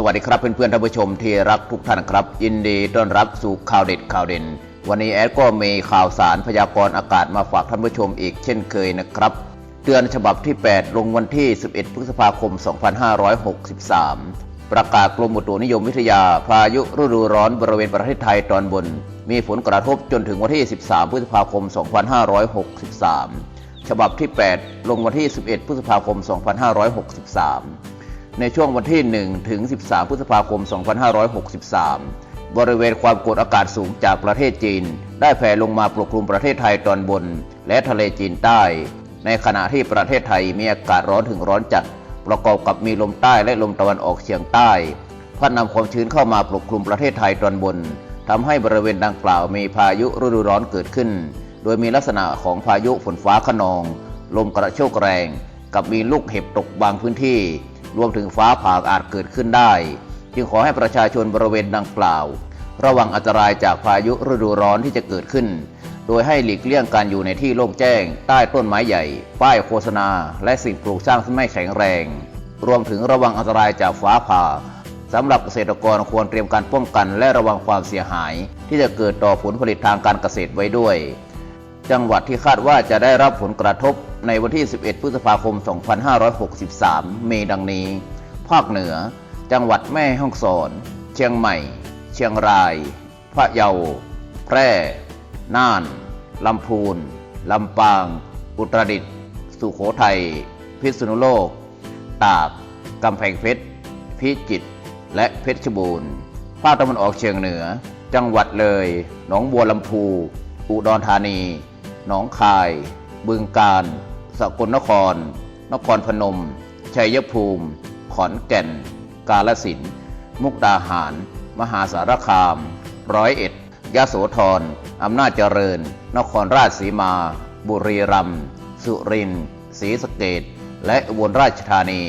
สวัสดีครับเพื่อนๆท่านผู้ชมที่รักทุกท่านครับ ยินดีต้อนรับสู่ข่าวเด็ดข่าวเด่น วันนี้แอดก็มีข่าวสารพยากรณ์อากาศมาฝากท่านผู้ชมอีกเช่นเคยนะครับ เตือนฉบับที่ 8 ลงวันที่ 11 พฤษภาคม 2563 ประกาศกรมอุตุนิยมวิทยา พายุฤดูร้อนบริเวณประเทศไทยตอนบน มีผลกระทบจนถึงวันที่ 13 พฤษภาคม 2563 ฉบับที่ 8 ลงวันที่ 11 พฤษภาคม 2563 ในช่วงวันที่ 1 ถึง 13 พฤษภาคม 2563 บริเวณความกดอากาศสูงจากประเทศจีน ได้แผ่ลงมาปกคลุมประเทศไทยตอนบน และทะเลจีนใต้ ในขณะที่ประเทศไทยมีอากาศร้อนถึงร้อนจัด ประกอบกับมีลมใต้และลมตะวันออกเฉียงใต้พัดนำความชื้นเข้ามาปกคลุมประเทศไทยตอนบนทำให้บริเวณดังกล่าวมีพายุฤดูร้อนเกิดขึ้น โดยมีลักษณะของพายุฝนฟ้าขนอง ลมกระโชกแรง กับมีลูกเห็บตกบางพื้นที่ รวมถึงฟ้าผ่าอาจเกิดขึ้นได้ จึงขอให้ประชาชนบริเวณดังกล่าว ระวังอันตรายจากพายุฤดูร้อนที่จะเกิดขึ้น โดยให้หลีกเลี่ยงการอยู่ในที่โล่งแจ้ง ใต้ต้นไม้ใหญ่ ป้ายโฆษณา และสิ่งปลูกสร้างที่ไม่แข็งแรง รวมถึงระวังอันตรายจากฟ้าผ่าสำหรับเกษตรกรควรเตรียมการป้องกันและระวังความเสียหาย ที่จะเกิดต่อผลผลิตทางการเกษตรไว้ด้วย จังหวัดที่คาดว่าจะได้รับผลกระทบในวันที่ 11 พฤษภาคม 2563 มีดังนี้ ภาคเหนือ จังหวัดแม่ฮ่องสอน เชียงใหม่ เชียงราย พะเยา แพร่ น่าน ลำพูน ลำปาง อุตรดิตถ์ สุโขทัย พิษณุโลก ตาก กำแพงเพชร พิจิตร และเพชรบูรณ์ ภาคตะวันออกเฉียงเหนือ จังหวัดเลย หนองบัวลำพู อุดรธานี หนองคาย บึงกาฬสกลนคร นครพนม ชัยภูมิ ขอนแก่น กาลสินมุกดาหาร มหาสารคาม ร้อยเอ็ดยโสธรอำนาจเจริญ นครราชสีมา บุรีรัมย์สุรินทร์ศรีสะเกดและอุบลราชธานี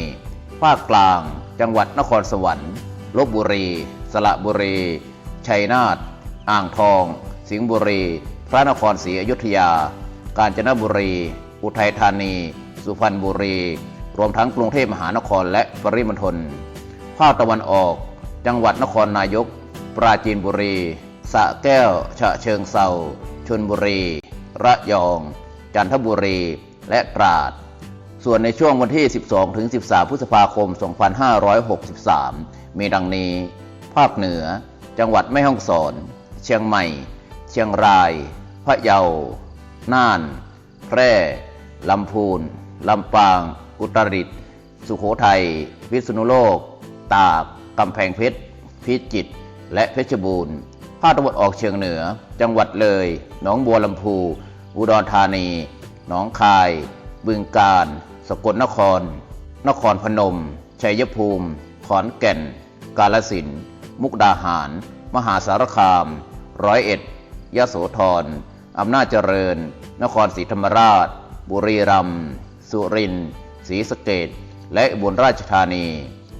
ภาคกลาง จังหวัดนครสวรรค์ลบบุรี สระบุรี ชัยนาท อ่างทอง สิงห์บุรี พระนครศรีอยุธยา กาญจนบุรี อุทัยธานี สุพรรณบุรี รวมทั้งกรุงเทพมหานครและปริมณฑลภาคตะวันออก จังหวัดนครนายก ปราจีนบุรีสระแก้ว ฉะเชิงเซาชนบุรี ระยอง จันทบุรี และตราด ส่วนในช่วงวันที่ 12 ถึง 13 พฤษภาคม 2563 มีดังนี้ ภาคเหนือ จังหวัดแม่ฮ่องสอน เชียงใหม่ เชียงราย พะเยา น่าน แพร่ ลำพูน ลำปาง อุตรดิตถ์ สุโขทัย พิษณุโลก ตาก กำแพงเพชร พิจิตร และเพชรบูรณ์ ภาคตะวันออกเฉียงเหนือ จังหวัดเลย หนองบัวลำพู อุดรธานี หนองคาย บึงกาฬ สกลนคร นครพนม ชัยภูมิ ขอนแก่น กาลสินธุ์มุกดาหาร มหาสารคาม ร้อยเอ็ด ยโสธรอำนาจเจริญ นครศรีธรรมราช บุรีรัมย์สุรินทร์ศรีสะเกดและอุบลราชธานี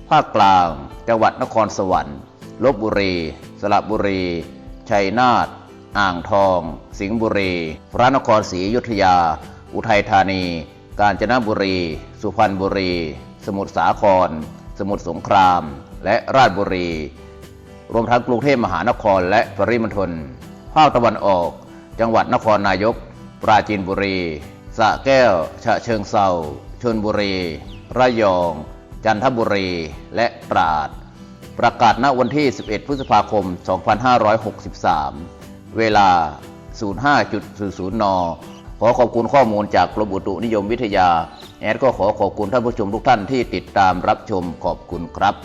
ภาคกลาง จังหวัดนครสวรรค์ลบบุรี สระบุรี ชัยนาทอ่างทอง สิงห์บุรี พระนครศรีอยุธยา อุทัยธานี กาญจนบุรี สุพรรณบุรี สมุทรสาคร สมุทรสงคราม และราชบุรี รวมทั้งกรุงเทพมหานครและปริมณฑลาคตะวันออก จังหวัดนครนายก ปราจีนบุรีสระแก้ว ฉะเชิงเซาชนบุรี ระยอง จันทบุรี และตราด ประกาศณวันที่ 11 พฤษภาคม 2563 เวลา 05.00 น ขอขอบคุณข้อมูลจากกรมอุตุนิยมวิทยา แอดก็ขอขอบคุณท่านผู้ชมทุกท่านที่ติดตามรับชมขอบคุณครับ